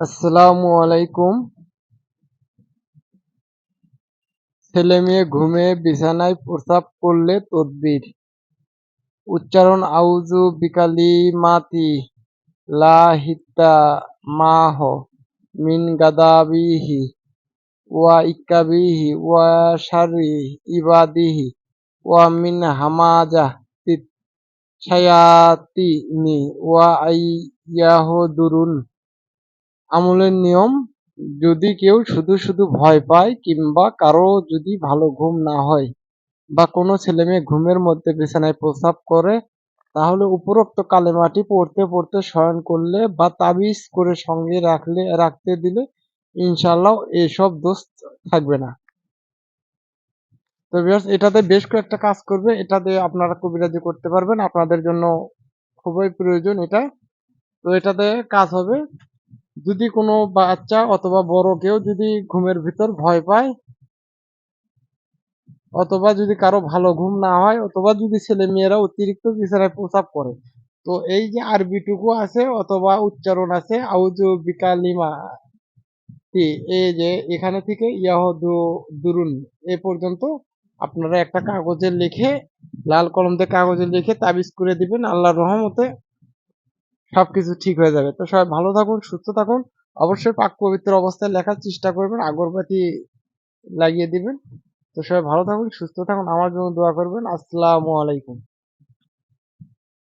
আসসালামু আলাইকুম। ছেলে মেয়ে ঘুমে বিছানায় প্রসাব করলে তদবির। উচ্চারণ, আউযু বিকালিমাতি লা হিত্তা মাহ মিন গাদাবিহি ওয়া ইকাবিহি ওয়া শাররি ইবাদিহি ওয়া মিন হামাজাতিস শায়াতিনি ওয়া আইয়াহদুরুন আমলের নিয়ম, যদি কেউ শুধু শুধু ভয় পায় কিংবা কারও যদি ভালো ঘুম না হয় বা কোনো ছেলে মেয়ে ঘুমের মধ্যে বিছানায় প্রস্রাব করে, তাহলে উপরোক্ত কালেমাটি পড়তে পড়তে শয়ন করলে বা তাবিজ করে সঙ্গে রাখলে, রাখতে দিলে ইনশাল্লাহ এসব দোষ থাকবে না। তো ভিউয়ার্স, এটাতে বেশ কয়েকটা কাজ করবে। এটাতে আপনারা কবিরাজি করতে পারবেন। আপনাদের জন্য খুবই প্রয়োজন এটা। তো এটাতে কাজ হবে যদি কোনো বাচ্চা অথবা বড় কেউ যদি ঘুমের ভিতর ভয় পায়, অথবা যদি কারও ভালো ঘুম না হয়, অথবা যদি ছেলে মেয়েরা অতিরিক্ত বিছানায় প্রসাব করে, তো এই যে আরবিটুকু আছে অথবা উচ্চারণ আছে আউজু বিকালিমা এই যে এখানে থেকে ইয়াহদু দুরুন, এ পর্যন্ত আপনারা একটা কাগজে লিখে, লাল কলম দিয়ে কাগজে লিখে তাবিজ করে দিবেন, আল্লাহর রহমতে সবকিছু ঠিক হয়ে যাবে। তো সবাই ভালো থাকুন, সুস্থ থাকুন। অবশ্যই পাক পবিত্র অবস্থায় লেখার চেষ্টা করবেন, আগরবাতি লাগিয়ে দিবেন। তো সবাই ভালো থাকুন, সুস্থ থাকুন। আমার জন্য দোয়া করবেন। আসসালামু আলাইকুম।